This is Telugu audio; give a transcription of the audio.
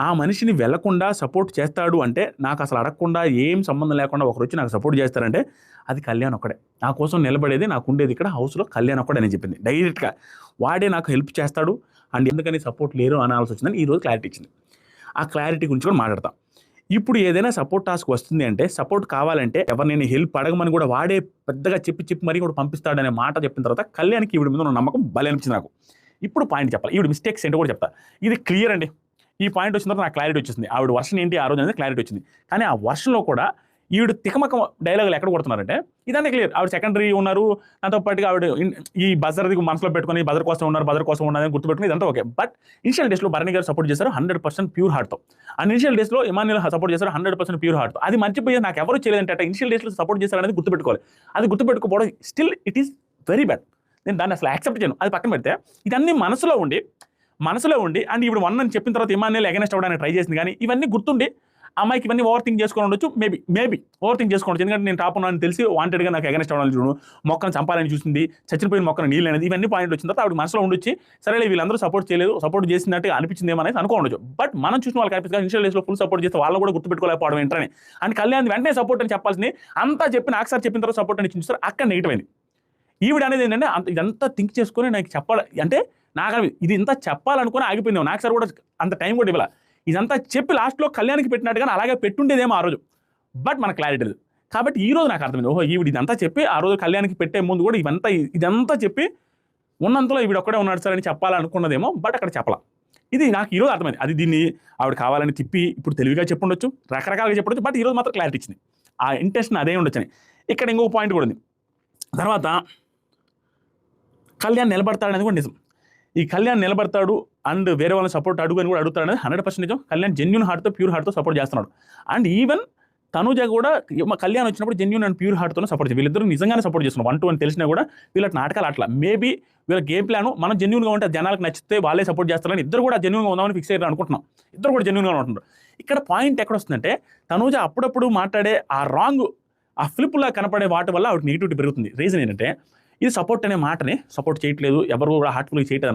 ఆ మనిషిని వెళ్ళకుండా సపోర్ట్ చేస్తాడు అంటే నాకు అసలు అడగకుండా ఏం సంబంధం లేకుండా ఒకరు వచ్చి నాకు సపోర్ట్ చేస్తారంటే అది కళ్యాణ్ ఒక్కడే. నా కోసం నిలబడేది నాకు ఉండేది ఇక్కడ హౌస్లో కళ్యాణ్ ఒక్కడే అని చెప్పింది. డైరెక్ట్గా వాడే నాకు హెల్ప్ చేస్తాడు. అండ్ ఎందుకని సపోర్ట్ లేరు అనాల్సి వచ్చిందని ఈరోజు క్లారిటీ ఇచ్చింది. ఆ క్లారిటీ గురించి కూడా మాట్లాడతాం. ఇప్పుడు ఏదైనా సపోర్ట్ టాస్క్ వస్తుంది అంటే సపోర్ట్ కావాలంటే ఎవరినైనా హెల్ప్ అడగమని కూడా వాడే పెద్దగా చెప్పి చెప్పి మరీ కూడా పంపిస్తాడనే మాట చెప్పిన తర్వాత కళ్యాణ్కి ఈవిడ మీద ఉన్న నమ్మకం భలే అనిపించింది నాకు. ఇప్పుడు పాయింట్ చెప్పాలి. ఈవిడ మిస్టేక్స్ ఏంటో కూడా చెప్తా. ఇది క్లియర్ అండి. ఈ పాయింట్ వచ్చిన తర్వాత నాకు క్లారిటీ వచ్చింది. ఆవిడ వర్షన్ ఏంటి ఆ రోజు అనేది క్లారిటీ వచ్చింది. కానీ ఆ వర్షన్లో కూడా ఈవిడ తికమక డైలాగులు ఎక్కడ కొడుతున్నారంటే ఇదంతా క్లియర్ ఆవిడ సెకండరీ ఉన్నారు. దాంతో పాటుగా ఆవిడ ఈ బజర్ది మనసులో పెట్టుకొని బజర్ కోసం ఉన్నారు బజర్ కోసం ఉన్నారని గుర్తుపెట్టుకుని ఇదంతా ఓకే బట్ ఇనిషియల్ డేస్లో భరణి గారు సపోర్ట్ చేశారు హండ్రెడ్ పర్సెంట్ ప్యూర్ హార్ట్తో అండ్ ఇనిషియల్ డేస్లో ఇమాన్యుల్ సపోర్ట్ చేశారు హండ్రెడ్ పర్సెంట్ ప్యూర్ హార్ట్తో అది మర్చిపోయి నాకు ఎవరు చేయలేదంటే ఇనిషియల్ డేస్లో సపోర్ట్ చేశారనేది గుర్తుపెట్టుకోవాలి. అది గుర్తుపెట్టుకోవడం still it is very bad నేను దాన్ని అసలు యాక్సెప్ట్ చేయను. అది పక్కన పెడితే ఇదన్నీ మనసులో ఉండి మనసులో ఉండి అండ్ ఇప్పుడు వన్ అని చెప్పిన తర్వాత ఇమాన్యుల్ అగెనెస్ట్ అవ్వడానికి ట్రై చేసింది కానీ ఇవన్నీ గుర్తుండి అమ్మాయికి ఇవన్నీ ఓవర్ థింక్ చేసుకొని ఉండొచ్చు. మేబీ మేబీ ఓవర్ థింక్ చేసుకోవచ్చు. ఎందుకంటే నేను టాప్ ఉన్నాను తెలిసి వాంటెడ్గా నాకు అగెనెస్ట్ అవ్వాలని చూడు మొక్కను చంపాలని చూసింది చచ్చిపోయిన మొక్కను నీళ్ళు అనేది ఇవన్నీ పాయింట్ వచ్చిన తర్వాత ఆవిడ మనసులో ఉండొచ్చి సరేలే వీళ్ళందరూ సపోర్ట్ చేయలేదు సపోర్ట్ చేసినట్టు అనిపించింది ఏమనేది అనుకోవచ్చు బట్ మనం చూసిన వాళ్ళకి అనిపిస్తుంది ఇనిషియల్ డేస్లో ఫుల్ సపోర్ట్ చేస్తే వాళ్ళు కూడా గుర్తుపెట్టుకోలేకపోవడం ఏంటని. అండ్ కళ్యాణ్ వెంటనే సపోర్ట్ అని చెప్పాల్సింది. అంతా చెప్పిన ఒకసారి చెప్పిన తర్వాత సపోర్ట్ అని చూస్తారు అక్కడ నెగిటివ్ అయింది. ఈవిడ అనేది ఏంటంటే అంత ఇదంతా థింక్ చేసుకొని నాకు చెప్పాలి. అంటే నాకు ఇది ఇంత చెప్పాలనుకుని ఆగిపోయింది. నాకు సార్ కూడా అంత టైం కూడా ఇవ్వాల. ఇదంతా చెప్పి లాస్ట్లో కళ్యాణ్కి పెట్టినట్టుగా అలాగే పెట్టుండేదేమో ఆ రోజు. బట్ మన క్లారిటీ లేదు. కాబట్టి ఈ రోజు నాకు అర్థమైంది. ఓహో ఈవిడ ఇదంతా చెప్పి ఆ రోజు కళ్యాణ్కి పెట్టే ముందు కూడా ఇవంతా ఇదంతా చెప్పి ఉన్నంతలో ఈవిడ ఒక్కడే ఉన్నాడు సార్ అని చెప్పాలనుకున్నదేమో బట్ అక్కడ చెప్పాల. ఇది నాకు ఈరోజు అర్థమైంది. అది దీన్ని ఆవిడ కావాలని తిప్పి ఇప్పుడు తెలివిగా చెప్పుండొచ్చు రకరకాలుగా చెప్పొచ్చు బట్ ఈరోజు మాత్రం క్లారిటీ ఇచ్చింది. ఆ ఇంటెన్షన్ అదే ఉండొచ్చని. ఇక్కడ ఇంకో పాయింట్ కూడా ఉంది. తర్వాత కళ్యాణ్ నిలబడతాడనేది కూడా నిజం. ఈ కళ్యాణ్ నిలబడతాడు అండ్ వేరే వాళ్ళని సపోర్ట్ అడుగు అని కూడా అడుగుతాడు అనేది హండ్రెడ్ పర్సెంట్ నిజం. కళ్యాణ్ జెన్యున్ హార్ట్తో ప్యూర్ హార్ట్తో సపోర్ట్ చేస్తున్నాడు. అండ్ ఈవెన్ తనుజ కూడా మా కళ్యాణ్ వచ్చినప్పుడు జెన్యున్ అండ్ ప్యూర్ హార్ట్తో సపోర్ట్ చేసి వీళ్ళిద్దరూ నిజంగానే సపోర్ట్ చేస్తున్నారు. వన్ టూ అని తెలిసినా కూడా వీళ్ళ నాటకాలు అట్లా మేబీ వీళ్ళ గేమ్ ప్లాన్ మనం జెన్యున్గా ఉంటే జనాలకు నచ్చితే వాళ్ళే సపోర్ట్ చేస్తారని ఇద్దరు కూడా జెన్యున్గా ఉందామని ఫిక్స్ అయ్యారు అనుకుంటున్నాం. ఇద్దరు కూడా జెన్యున్గా ఉంటున్నారు. ఇక్కడ పాయింట్ ఎక్కడ వస్తుందంటే తనుజ అప్పుడప్పుడు మాట్లాడే ఆ రాంగ్ ఆ ఫ్లిప్లా కనపడే వాటి వల్ల ఆవిడ నెగిటివిటీ పెరుగుతుంది. రీజన్ ఏంటంటే ఇది సపోర్ట్ అనే మాటని సపోర్ట్ చేయట్లేదు. ఎవరు కూడా హార్ట్ఫుల్గా చేయట్లేదు